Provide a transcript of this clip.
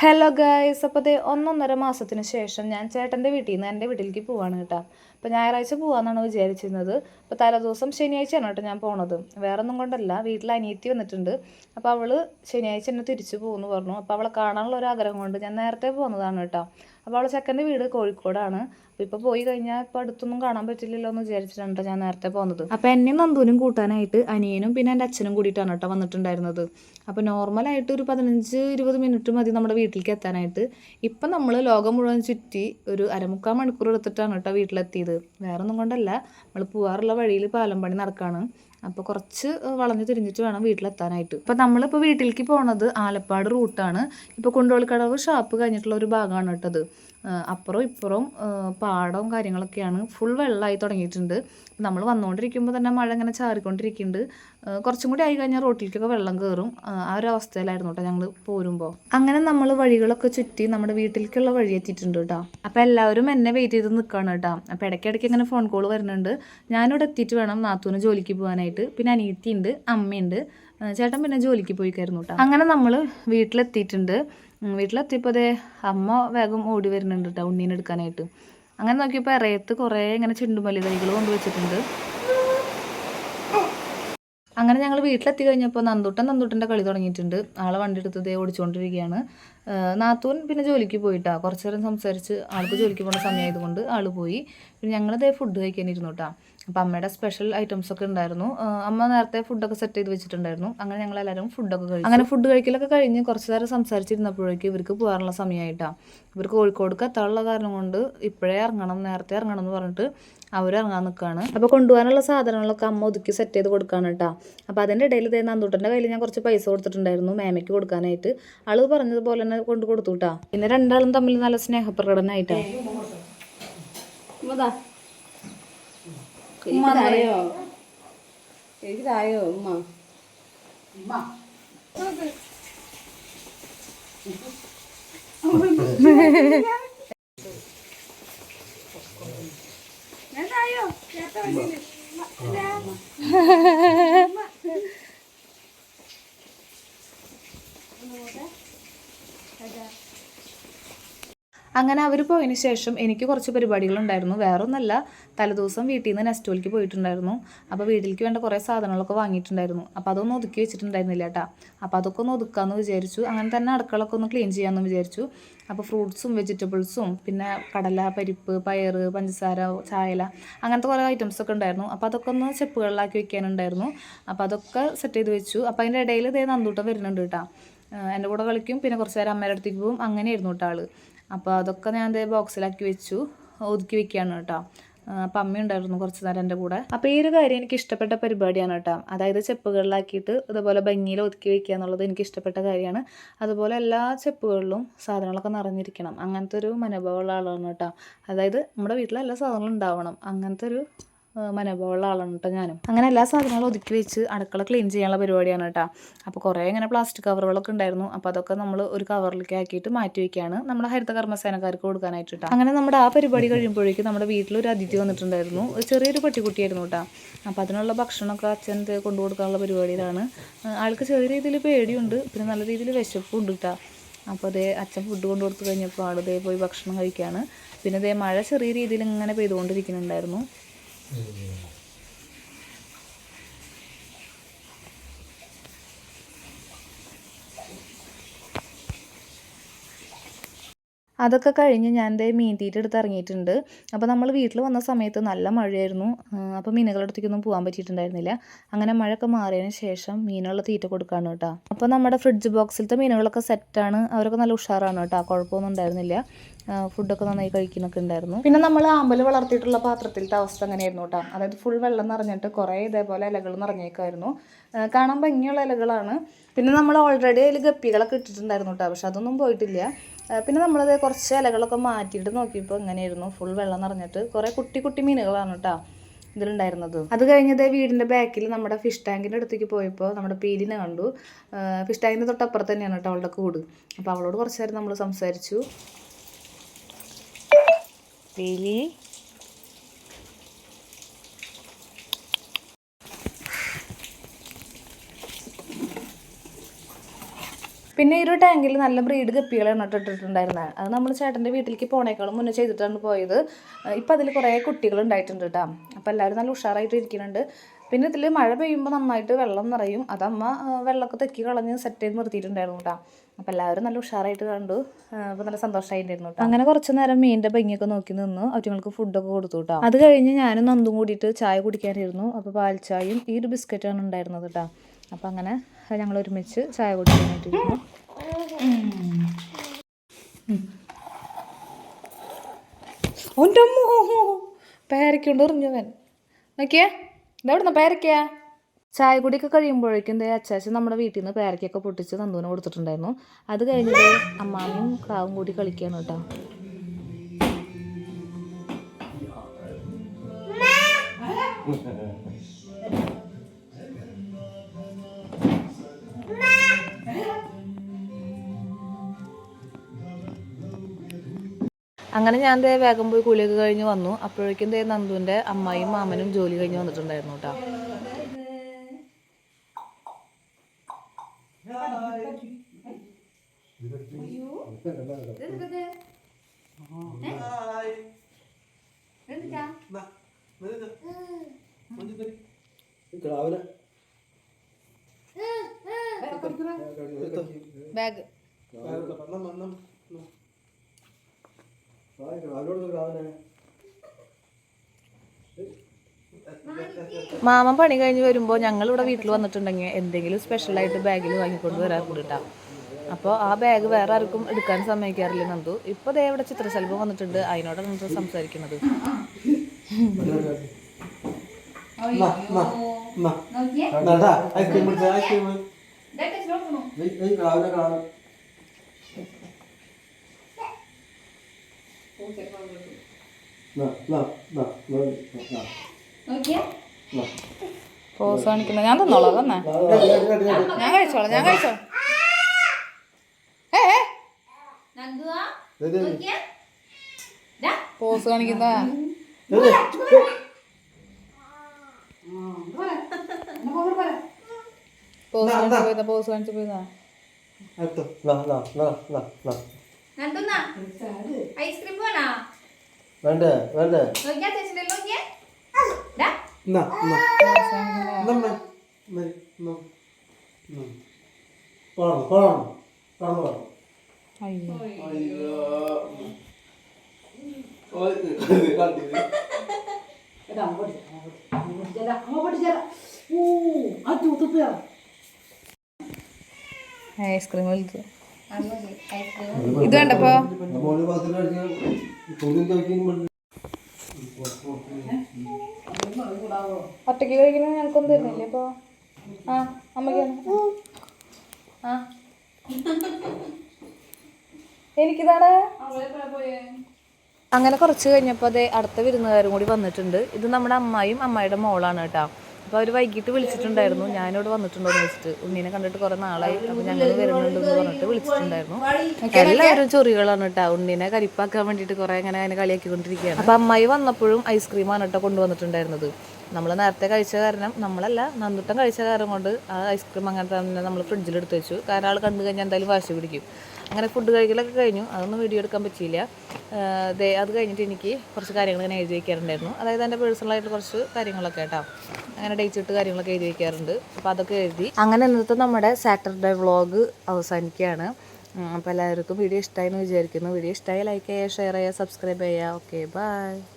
Hello guys അപ്പോൾ ദേ ഒന്നൊന്നര മാസത്തിന് ശേഷം ഞാൻ ചേട്ടന്റെ വീട്ടിൽ നിന്ന് എന്റെ വീട്ടിലേക്ക് പോവാണ് കേട്ടോ. അപ്പോൾ ഞായറാഴ്ച പോകാമെന്നാണ് വിചാരിച്ചിരുന്നത്. അപ്പോൾ തലേദിവസം ശനിയാഴ്ചയാണ് കേട്ടോ ഞാൻ പോണത്. വേറെ ഒന്നും കൊണ്ടല്ല വീട്ടിൽ അനിയത്തി വന്നിട്ടുണ്ട്. അപ്പോൾ അവൾ ശനിയാഴ്ച എന്നെ തിരിച്ചു പോകുമെന്ന് പറഞ്ഞു. അപ്പോൾ അവളെ കാണാനുള്ള ഒരു ആഗ്രഹം കൊണ്ട് ഞാൻ നേരത്തെ പോകുന്നതാണ് കേട്ടോ. അപ്പോൾ അവളെ ചെക്കന്റെ വീട് കോഴിക്കോടാണ്. അപ്പോൾ ഇപ്പോൾ പോയി കഴിഞ്ഞാൽ ഇപ്പോൾ അടുത്തൊന്നും കാണാൻ പറ്റില്ലല്ലോ എന്ന് വിചാരിച്ചിട്ടാണ് ഞാൻ നേരത്തെ പോകുന്നത് അപ്പോൾ എന്നെയും നന്ദുവിനും കൂട്ടാനായിട്ട് അനിയനും പിന്നെ എന്റെ അച്ഛനും കൂടിയിട്ടാണ് കേട്ടോ വന്നിട്ടുണ്ടായിരുന്നത്. അപ്പോൾ നോർമലായിട്ട് ഒരു പതിനഞ്ച് ഇരുപത് മിനിറ്റ് മതി നമ്മുടെ വീട്ടിലേക്ക് എത്താനായിട്ട്. ഇപ്പം നമ്മൾ ലോകം മുഴുവൻ ചുറ്റി ഒരു അരമുക്കാൽ മണിക്കൂർ എടുത്തിട്ടാണ് കേട്ടോ വീട്ടിലെത്തിയത്. വേറെ ഒന്നും കൊണ്ടല്ല നമ്മൾ പോകാറുള്ള വഴിയിൽ പാലം പണി നടക്കുകയാണ് അപ്പോൾ കുറച്ച് വളഞ്ഞു തിരിഞ്ഞിട്ട് വേണം വീട്ടിലെത്താനായിട്ട്. ഇപ്പോൾ നമ്മളിപ്പോൾ വീട്ടിലേക്ക് പോണത് ആലപ്പാട് റൂട്ടാണ്. ഇപ്പോൾ കുണ്ടോളിക്കടവ് ഷാപ്പ് കഴിഞ്ഞിട്ടുള്ള ഒരു ഭാഗമാണ് കേട്ടത്. അപ്പുറവും ഇപ്പുറവും പാടവും കാര്യങ്ങളൊക്കെയാണ് ഫുൾ വെള്ളമായി തുടങ്ങിയിട്ടുണ്ട്. നമ്മൾ വന്നുകൊണ്ടിരിക്കുമ്പോൾ തന്നെ മഴ ഇങ്ങനെ ചാറിക്കൊണ്ടിരിക്കുന്നുണ്ട്. കുറച്ചും കൂടി ആയി കഴിഞ്ഞാൽ റോട്ടിലേക്കൊക്കെ വെള്ളം കയറും ആ ഒരു അവസ്ഥയിലായിരുന്നു കേട്ടോ ഞങ്ങൾ പോരുമ്പോൾ അങ്ങനെ നമ്മൾ വഴികളൊക്കെ ചുറ്റി നമ്മുടെ വീട്ടിലേക്കുള്ള വഴി എത്തിയിട്ടുണ്ട് കേട്ടോ. അപ്പോൾ എല്ലാവരും എന്നെ വെയിറ്റ് ചെയ്ത് നിൽക്കുകയാണ് കേട്ടോ. അപ്പോൾ ഇടയ്ക്കിടയ്ക്ക് ഇങ്ങനെ ഫോൺ കോൾ വരുന്നുണ്ട്. ഞാനിവിടെ എത്തിയിട്ട് വേണം നാത്തൂന് ജോലിക്ക് പോകാനായിട്ട്. പിന്നെ അനിയത്തിയുണ്ട് അമ്മയുണ്ട്. ചേട്ടൻ പിന്നെ ജോലിക്ക് പോയിക്കായിരുന്നു കേട്ടോ. അങ്ങനെ നമ്മൾ വീട്ടിലെത്തിയിട്ടുണ്ട്. വീട്ടിലെത്തിയപ്പോൾ അതേ അമ്മ വേഗം ഓടി വരുന്നുണ്ട് കേട്ടോ ഉണ്ണീനെ എടുക്കാനായിട്ട്. അങ്ങനെ നോക്കിയപ്പോൾ ഇറയത്ത് കുറേ ഇങ്ങനെ ചെണ്ടുമല്ലി തൈകൾ കൊണ്ടുവച്ചിട്ടുണ്ട് അങ്ങനെ ഞങ്ങൾ വീട്ടിലെത്തി കഴിഞ്ഞപ്പോൾ നന്ദുട്ടൻ നന്ദുട്ടന്റെ കളി തുടങ്ങിയിട്ടുണ്ട്. ആളെ വണ്ടി എടുത്ത് ദേ ഓടിച്ചുകൊണ്ടിരിക്കുകയാണ് നാത്തൂൻ പിന്നെ ജോലിക്ക് പോയിട്ടാ. കുറച്ച് നേരം സംസാരിച്ച് ആൾക്ക് ജോലിക്ക് പോകുന്ന സമയമായതുകൊണ്ട് ആൾ പോയി. പിന്നെ ഞങ്ങളതേ ഫുഡ് കഴിക്കാനിരുന്നു കേട്ടോ അപ്പോൾ അമ്മയുടെ സ്പെഷ്യൽ ഐറ്റംസ് ഒക്കെ ഉണ്ടായിരുന്നു അമ്മ നേരത്തെ ഫുഡൊക്കെ സെറ്റ് ചെയ്ത് വെച്ചിട്ടുണ്ടായിരുന്നു. അങ്ങനെ ഞങ്ങൾ എല്ലാവരും ഫുഡൊക്കെ കഴിച്ചു. അങ്ങനെ ഫുഡ് കഴിക്കലൊക്കെ കഴിഞ്ഞ് കുറച്ച് നേരം സംസാരിച്ചിരുന്നപ്പോഴേക്കും ഇവർക്ക് പോകാനുള്ള സമയമായിട്ടാണ് ഇവർ കോഴിക്കോട് എത്താനുള്ള കാരണം കൊണ്ട് ഇപ്പോഴേ ഇറങ്ങണം നേരത്തെ ഇറങ്ങണം എന്ന് പറഞ്ഞിട്ട് അവരിറങ്ങാൻ നിൽക്കുകയാണ് അപ്പോൾ കൊണ്ടുപോകാനുള്ള സാധനങ്ങളൊക്കെ അമ്മ ഒതുക്കി സെറ്റ് ചെയ്ത് കൊടുക്കുകയാണ് കേട്ടോ അപ്പോൾ അതിന്റെ ഇടയിൽ ഇതേ നന്ദൂട്ടന്റെ കയ്യിൽ ഞാൻ കുറച്ച് പൈസ കൊടുത്തിട്ടുണ്ടായിരുന്നു മേമയ്ക്ക് കൊടുക്കാനായിട്ട്. ആൾ പറഞ്ഞതുപോലെ തന്നെ കൊണ്ട് കൊടുത്തു കേട്ടോ പിന്നെ രണ്ടാളും തമ്മിൽ നല്ല സ്നേഹപ്രകടനമായിട്ടാ എനിക്ക് തായോ ഉമ്മ. അങ്ങനെ അവർ പോയതിന് ശേഷം എനിക്ക് കുറച്ച് പരിപാടികളുണ്ടായിരുന്നു. വേറൊന്നല്ല തലേദിവസം വീട്ടിൽ നിന്ന് നെസ്റ്റോലിക്ക് പോയിട്ടുണ്ടായിരുന്നു. അപ്പോൾ വീട്ടിലേക്ക് വേണ്ട കുറേ സാധനങ്ങളൊക്കെ വാങ്ങിയിട്ടുണ്ടായിരുന്നു. അപ്പോൾ അതൊന്നും ഒതുക്കി വെച്ചിട്ടുണ്ടായിരുന്നില്ല കേട്ടോ അപ്പോൾ അതൊക്കെ ഒന്ന് ഒതുക്കാമെന്ന് വിചാരിച്ചു. അങ്ങനെ തന്നെ അടുക്കളൊക്കെ ഒന്ന് ക്ലീൻ ചെയ്യാമെന്ന് വിചാരിച്ചു. അപ്പോൾ ഫ്രൂട്ട്സും വെജിറ്റബിൾസും പിന്നെ കടല പരിപ്പ് പയറ് പഞ്ചസാര ചായല അങ്ങനത്തെ കുറേ ഐറ്റംസ് ഒക്കെ ഉണ്ടായിരുന്നു. അപ്പോൾ അതൊക്കെ ഒന്ന് ചെപ്പുകളിലാക്കി വെക്കാനുണ്ടായിരുന്നു. അപ്പോൾ അതൊക്കെ സെറ്റ് ചെയ്ത് വെച്ചു. അപ്പോൾ അതിന്റെ ഇടയിൽ ഇതേ നന്ദൂട്ടം വരുന്നുണ്ട് കേട്ടോ എന്റെ കൂടെ കളിക്കും. പിന്നെ കുറച്ച് നേരം അമ്മയുടെ അടുത്തേക്ക് പോകും. അങ്ങനെയായിരുന്നു കേട്ടോ ആൾ. അപ്പോൾ അതൊക്കെ ഞാൻ ദേ ബോക്സിലാക്കി വെച്ചു. ഒതുക്കി വെക്കുകയാണ് കേട്ടോ. അപ്പം അമ്മ ഉണ്ടായിരുന്നു കുറച്ച് നേരം എന്റെ കൂടെ. അപ്പോൾ ഈ ഒരു കാര്യം എനിക്ക് ഇഷ്ടപ്പെട്ട പരിപാടിയാണ് കേട്ടോ. അതായത് ചെപ്പുകളിലാക്കിയിട്ട് ഇതുപോലെ ഭംഗിയിൽ ഒതുക്കി വെക്കുക എന്നുള്ളത് എനിക്ക് ഇഷ്ടപ്പെട്ട കാര്യമാണ്. അതുപോലെ എല്ലാ ചെപ്പുകളിലും സാധനങ്ങളൊക്കെ നിറഞ്ഞിരിക്കണം. അങ്ങനത്തെ ഒരു മനോഭാവമുള്ള ആളാണ് കേട്ടോ. അതായത് നമ്മുടെ വീട്ടിൽ എല്ലാ സാധനങ്ങളും ഉണ്ടാവണം. അങ്ങനത്തെ ഒരു മനോഭാവമുള്ള ആളാണ് കേട്ടോ ഞാനും. അങ്ങനെ എല്ലാ സാധനങ്ങളും ഒതുക്കി വെച്ച് അടുക്കള ക്ലീൻ ചെയ്യാനുള്ള പരിപാടിയാണ് കേട്ടോ. അപ്പോൾ കുറേ ഇങ്ങനെ പ്ലാസ്റ്റിക് കവറുകളൊക്കെ ഉണ്ടായിരുന്നു. അപ്പോൾ അതൊക്കെ നമ്മൾ ഒരു കവറിലേക്ക് ആക്കിയിട്ട് മാറ്റി വയ്ക്കുകയാണ് നമ്മുടെ ഹരിത കർമ്മസേനക്കാർക്ക് കൊടുക്കാനായിട്ട് കേട്ടോ. അങ്ങനെ നമ്മുടെ ആ പരിപാടി കഴിയുമ്പോഴേക്കും നമ്മുടെ വീട്ടിലൊരു അതിഥി വന്നിട്ടുണ്ടായിരുന്നു. ചെറിയൊരു പട്ടിക്കുട്ടിയായിരുന്നു കേട്ടോ. അപ്പോൾ അതിനുള്ള ഭക്ഷണമൊക്കെ അച്ഛൻ കൊണ്ടു കൊടുക്കാനുള്ള പരിപാടിയിലാണ് ആൾക്ക് ചെറിയ രീതിയിൽ പേടിയുണ്ട്. പിന്നെ നല്ല രീതിയിൽ വിശപ്പും ഉണ്ട് കേട്ടോ. അപ്പോൾ അതേ അച്ഛൻ ഫുഡ് കൊണ്ടു കൊടുത്തു കഴിഞ്ഞപ്പോൾ ആളിതേ പോയി ഭക്ഷണം കഴിക്കുകയാണ് പിന്നെ ഇതേ മഴ ചെറിയ രീതിയിൽ ഇങ്ങനെ പെയ്തുകൊണ്ടിരിക്കുന്നുണ്ടായിരുന്നു. Mm. അതൊക്കെ കഴിഞ്ഞ് ഞാൻ ദേ മീൻ തീറ്റ എടുത്ത് ഇറങ്ങിയിട്ടുണ്ട്. അപ്പോൾ നമ്മൾ വീട്ടിൽ വന്ന സമയത്ത് നല്ല മഴയായിരുന്നു. അപ്പോൾ മീനുകളുടെ അടുത്തേക്കൊന്നും പോകാൻ പറ്റിയിട്ടുണ്ടായിരുന്നില്ല. അങ്ങനെ മഴയൊക്കെ മാറിയതിന് ശേഷം മീനുള്ള തീറ്റ കൊടുക്കാണ് കേട്ടോ. അപ്പോൾ നമ്മുടെ ഫ്രിഡ്ജ് ബോക്സിലത്തെ മീനുകളൊക്കെ സെറ്റാണ്. അവരൊക്കെ നല്ല ഉഷാറാണ് കേട്ടോ. കുഴപ്പമൊന്നും ഉണ്ടായിരുന്നില്ല. ഫുഡൊക്കെ നന്നായി കഴിക്കുന്നൊക്കെ ഉണ്ടായിരുന്നു. പിന്നെ നമ്മൾ ആമ്പൽ വളർത്തിയിട്ടുള്ള പാത്രത്തിലത്തെ അവസ്ഥ അങ്ങനെയായിരുന്നു കേട്ടോ? അതായത് ഫുൾ വെള്ളം നിറഞ്ഞിട്ട് കുറേ ഇതേപോലെ ഇലകൾ നിറഞ്ഞേക്കായിരുന്നു. കാണാൻ ഭംഗിയുള്ള ഇലകളാണ്. പിന്നെ നമ്മൾ ഓൾറെഡി അതിൽ ഗപ്പികളൊക്കെ ഇട്ടിട്ടുണ്ടായിരുന്നു കേട്ടോ. പക്ഷെ അതൊന്നും പോയിട്ടില്ല. പിന്നെ നമ്മളത് കുറച്ച് ഇലകളൊക്കെ മാറ്റിയിട്ട് നോക്കിയപ്പോൾ ഇങ്ങനെയായിരുന്നു. ഫുൾ വെള്ളം നിറഞ്ഞിട്ട് കുറേ കുട്ടി കുട്ടി മീനുകളാണ് കേട്ടോ ഇതിലുണ്ടായിരുന്നത്. അത് കഴിഞ്ഞത് വീടിന്റെ ബാക്കിൽ നമ്മുടെ ഫിഷ് ടാങ്കിന്റെ അടുത്തേക്ക് പോയപ്പോൾ നമ്മുടെ പീലിനെ കണ്ടു. ഫിഷ് ടാങ്കിന്റെ തൊട്ടപ്പുറത്ത് തന്നെയാണ് കേട്ടോ അവളുടെ കൂട്. അപ്പോൾ അവളോട് കുറച്ച് നേരം നമ്മൾ സംസാരിച്ചു. പീലി പിന്നെ ഈ ഒരു ടാങ്കിൽ നല്ല ബ്രീഡ് ഗപ്പികളാണ് ഇട്ടിട്ടുണ്ടായിരുന്നത് അത് നമ്മൾ ചേട്ടന്റെ വീട്ടിലേക്ക് പോണേക്കാളും മുന്നേ ചെയ്തിട്ടാണ് പോയത്. ഇപ്പം അതിൽ കുറേ കുട്ടികൾ ഉണ്ടായിട്ടുണ്ട് കേട്ടോ. അപ്പോൾ എല്ലാവരും നല്ല ഉഷാറായിട്ട് ഇരിക്കുന്നുണ്ട്. പിന്നെ ഇതിൽ മഴ പെയ്യുമ്പോൾ നന്നായിട്ട് വെള്ളം നിറയും. അതമ്മ വെള്ളമൊക്കെ തെക്കി കളഞ്ഞ് സെറ്റ് ചെയ്ത് നിർത്തിയിട്ടുണ്ടായിരുന്നു കേട്ടോ. അപ്പോൾ എല്ലാവരും നല്ല ഉഷാറായിട്ട് കണ്ടു. അപ്പോൾ നല്ല സന്തോഷമായിട്ടുണ്ടായിരുന്നു കേട്ടോ. അങ്ങനെ കുറച്ച് നേരം മീനിന്റെ ഭംഗിയൊക്കെ നോക്കി നിന്നു. അവറ്റങ്ങൾക്ക് ഫുഡൊക്കെ കൊടുത്തു കേട്ടോ. അത് കഴിഞ്ഞ് ഞാനും നന്ദും കൂടിയിട്ട് ചായ കുടിക്കാനിരുന്നു. അപ്പോൾ പാൽ ചായയും ഈ ഒരു ബിസ്ക്കറ്റാണ് ഉണ്ടായിരുന്നത് കേട്ടോ. അപ്പോൾ അങ്ങനെ ഞങ്ങൾ ഒരുമിച്ച് ചായ കുടിക്കാനായിട്ടിരുന്നു ഓന്റെ അമ്മോ പേരക്കൊണ്ട് എറിഞ്ഞവൻ നോക്കിയേ ഇതെവിടുന്ന പേരക്ക. ചായ കുടിയൊക്കെ കഴിയുമ്പോഴേക്കും ദേ അച്ചാച്ചൻ നമ്മുടെ വീട്ടിൽ നിന്ന് പേരക്കൊക്കെ പൊട്ടിച്ച് നന്ദുവിന് കൊടുത്തിട്ടുണ്ടായിരുന്നു. അത് കഴിഞ്ഞിട്ട് അമ്മാമ്മയും ക്രാവും കൂടി കളിക്കുകയാണ് കേട്ടോ. അങ്ങനെ ഞാൻ ദേ വേഗം പോയി കുളിയൊക്കെ കഴിഞ്ഞ് വന്നു. അപ്പോഴേക്കും ദേ നന്ദുവിന്റെ അമ്മായും മാമനും ജോലി കഴിഞ്ഞ് വന്നിട്ടുണ്ടായിരുന്നു കേട്ടോ. ബാഗ്. മാമൻ പണി കഴിഞ്ഞ് വരുമ്പോൾ ഞങ്ങൾ ഇവിടെ വീട്ടിൽ വന്നിട്ടുണ്ടെങ്കിൽ എന്തെങ്കിലും സ്പെഷ്യലായിട്ട് ബാഗിൽ വാങ്ങിക്കൊണ്ട് വരാറുണ്ട് കേട്ടോ അപ്പോൾ ആ ബാഗ് വേറെ ആർക്കും എടുക്കാൻ സമ്മതിക്കാറില്ല നന്ദു ഇപ്പോൾ ദേ ഇവിടെ ചിത്രശലഭം വന്നിട്ടുണ്ട് അതിനോടാണ് നമ്മൾ സംസാരിക്കുന്നത് ഐസ്ക്രീം ഐസ്ക്രീം രാവിലെ കാണാം പോസ് കാണിക്കുന്ന. ഞാൻ തന്നോളാം തന്നെ. ഞാൻ കഴിച്ചോളാം ഞാൻ കഴിച്ചോളാം. ഏ പോസ് കാണിക്കുന്ന. പോസ് കാണിച്ചു പോയതാ പോസ് കാണിച്ചു പോയതാ. അടുത്ത്. നാ, നാ, നാ, നാ, നാ. ഐസ്ക്രീം വേണ്ടേ വേണ്ടേ? ഐസ്ക്രീം വലുത് ഇത് കണ്ടപ്പോ? ഒറ്റയ്ക്ക് കഴിക്കണ ഞങ്ങൾക്കൊന്നും തരുന്നില്ലേ അപ്പൊ ആ അമ്മയ്ക്ക് ആ. എനിക്കിതാണ് അങ്ങനെ കുറച്ച് കഴിഞ്ഞപ്പോൾ അതെ അടുത്ത വിരുന്നുകാരും കൂടി വന്നിട്ടുണ്ട്. ഇത് നമ്മുടെ അമ്മായിയും അമ്മായിയുടെ മോളാണ് കേട്ടോ. അപ്പോൾ അവർ വൈകിട്ട് വിളിച്ചിട്ടുണ്ടായിരുന്നു. ഞാനിവിടെ വന്നിട്ടുണ്ടോ എന്ന് വെച്ചിട്ട് ഉണ്ണീനെ കണ്ടിട്ട് കുറേ നാളായി. അപ്പോൾ ഞങ്ങൾ വരുന്നുണ്ടെന്ന് പറഞ്ഞിട്ട് വിളിച്ചിട്ടുണ്ടായിരുന്നു. എല്ലാവരും ചൊറികളാണ് കേട്ടോ. ഉണ്ണീനെ കരിപ്പാക്കാൻ വേണ്ടിയിട്ട് കുറേ അങ്ങനെ അതിനെ കളിയാക്കിക്കൊണ്ടിരിക്കുകയാണ്. അപ്പോൾ അമ്മായി വന്നപ്പോഴും ഐസ്ക്രീമാണ് കേട്ടോ കൊണ്ടുവന്നിട്ടുണ്ടായിരുന്നത്. നമ്മൾ നേരത്തെ കഴിച്ച കാരണം നമ്മളല്ല നന്ദുട്ടം കഴിച്ച കാരണം കൊണ്ട് ആ ഐസ്ക്രീം അങ്ങനെ തന്നെ നമ്മൾ ഫ്രിഡ്ജിൽ എടുത്ത് വെച്ചു. കാരണം ആൾ കണ്ടു കഴിഞ്ഞാൽ എന്തായാലും വാശി പിടിക്കും. അങ്ങനെ ഫുഡ് കഴിക്കലൊക്കെ കഴിഞ്ഞു. അതൊന്നും വീഡിയോ എടുക്കാൻ പറ്റിയില്ല. ദേ അത് കഴിഞ്ഞിട്ട് എനിക്ക് കുറച്ച് കാര്യങ്ങൾ ഇങ്ങനെ എഴുതി വയ്ക്കാറുണ്ടായിരുന്നു അതായത് എന്റെ പേഴ്സണലായിട്ട് കുറച്ച് കാര്യങ്ങളൊക്കെ കേട്ടോ. അങ്ങനെ ഡേറ്റ് ഇട്ട് കാര്യങ്ങളൊക്കെ എഴുതി വയ്ക്കാറുണ്ട് അപ്പോൾ അതൊക്കെ എഴുതി. അങ്ങനെ ഇന്നത്തെ നമ്മുടെ സാറ്റർഡേ വ്ളോഗ് അവസാനിക്കുകയാണ്. അപ്പോൾ എല്ലാവർക്കും വീഡിയോ ഇഷ്ടമായി എന്ന് വിചാരിക്കുന്നു. വീഡിയോ ഇഷ്ടമായി ലൈക്ക് ചെയ്യുക ഷെയർ ചെയ്യുക സബ്സ്ക്രൈബ് ചെയ്യുക. Okay bye